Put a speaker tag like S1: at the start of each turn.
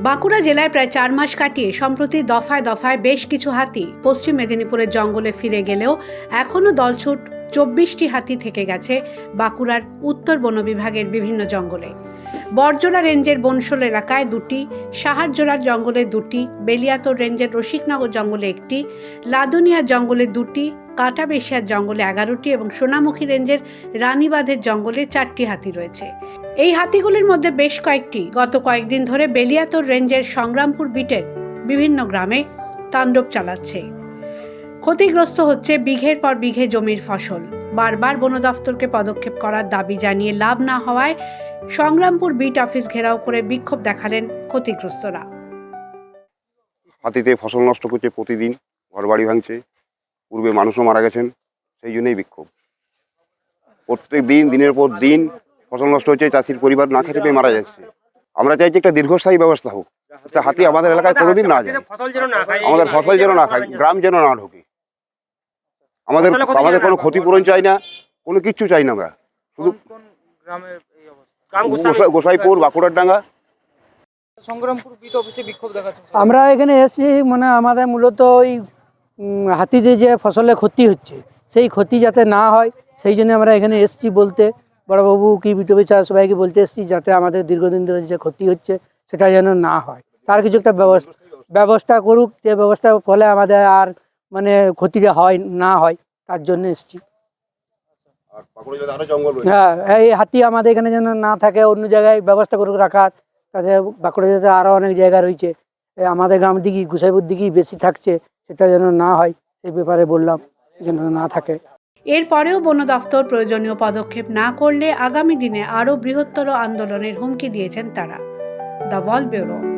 S1: বাঁকুড়া জেলায় প্রায় চার মাস কাটিয়ে সম্প্রতি দফায় দফায় বেশ কিছু হাতি পশ্চিম মেদিনীপুরের জঙ্গলে ফিরে গেলেও এখনও দলছুট চব্বিশটি হাতি থেকে গেছে বাঁকুড়ার উত্তর বন বিভাগের বিভিন্ন জঙ্গলে। বরজোড়া রেঞ্জের বনশোল এলাকায় দুটি সাহারজোড়ার জঙ্গলে দুটি, বেলিয়াতর রেঞ্জের রসিকনগর জঙ্গলে একটি, লাদুনিয়া জঙ্গলে দুটি কাটাবেশিয়ার জঙ্গলে এগারোটি এবং সোনামুখী রেঞ্জের রানীবাঁধের জঙ্গলে চারটি হাতি রয়েছে। এই হাতিগুলির মধ্যে বেশ কয়েকটি গত কয়েকদিন ধরে বেলিয়াতর রেঞ্জের সংগ্রামপুর বিটের বিভিন্ন গ্রামে তাণ্ডব চালাচ্ছে। ক্ষতিগ্রস্ত হচ্ছে বিঘের পর বিঘে জমির ফসল। বারবার বন দফতরকে পদক্ষেপ করার দাবি জানিয়ে লাভ না হওয়ায় সংগ্রামপুর বিট অফিস ঘেরাও করে বিক্ষোভ দেখালেন ক্ষতিগ্রস্তরা।
S2: হাতিতে ফসল নষ্ট করছে প্রতিদিন ঘরবাড়ি ভাঙছে পূর্বে মানুষও মারা গেছেন সেই জন্যই বিক্ষোভ। প্রত্যেক দিন দিনের পর দিন ফসল নষ্ট হচ্ছে চাষির পরিবার না খেতে পেয়ে মারা যাচ্ছে। আমরা চাইছি একটা দীর্ঘস্থায়ী ব্যবস্থা হোক। যাতে হাতি আমাদের এলাকায় কোনোদিন না যায়।
S3: ফসল যেন না খায়।
S2: আমাদের ফসল যেন না খায় গ্রাম যেন না ঢোকে। আমাদের আমাদের কোনো ক্ষতিপূরণ চাই না কোনো কিচ্ছু চাই না আমরা। শুধু
S3: কোন গ্রামের এই অবস্থা? কাম
S2: গোসাই- গোসাইপুর বাঁকুড়ার ডাঙ্গা
S3: সংগ্রামপুর বিট অফিসে বিক্ষোভ দেখাচ্ছে।
S4: আমরা এখানে এসেছি মানে আমাদের মূলত ওই হাতিতে যে ফসলে ক্ষতি হচ্ছে সেই ক্ষতি যাতে না হয় সেই জন্য আমরা এখানে এসেছি বলতে বড়বাবু কি বিটবি চা সবাইকে বলতে এসেছি যাতে আমাদের দীর্ঘদিন ধরে যে ক্ষতি হচ্ছে সেটা যেন না হয়। তার কিছু একটা ব্যবস্থা ব্যবস্থা করুক যে ব্যবস্থার ফলে আমাদের আর মানে ক্ষতিটা হয় না হয় তার জন্য এসছি। হ্যাঁ এই হাতি আমাদের এখানে যেন না থাকে অন্য জায়গায় ব্যবস্থা করুক রাখার তাতে বাঁকুড়া জেলাতে আরও অনেক জায়গা রয়েছে। আমাদের গ্রাম দিকেই গুসাইপুর দিকেই বেশি থাকছে সেটা যেন না হয় সেই ব্যাপারে বললাম যেন না থাকে।
S1: এরপরেও বন দফতর প্রয়োজনীয় পদক্ষেপ না করলে আগামী দিনে আরও বৃহত্তর আন্দোলনের হুমকি দিয়েছেন তারা। The wall bureau.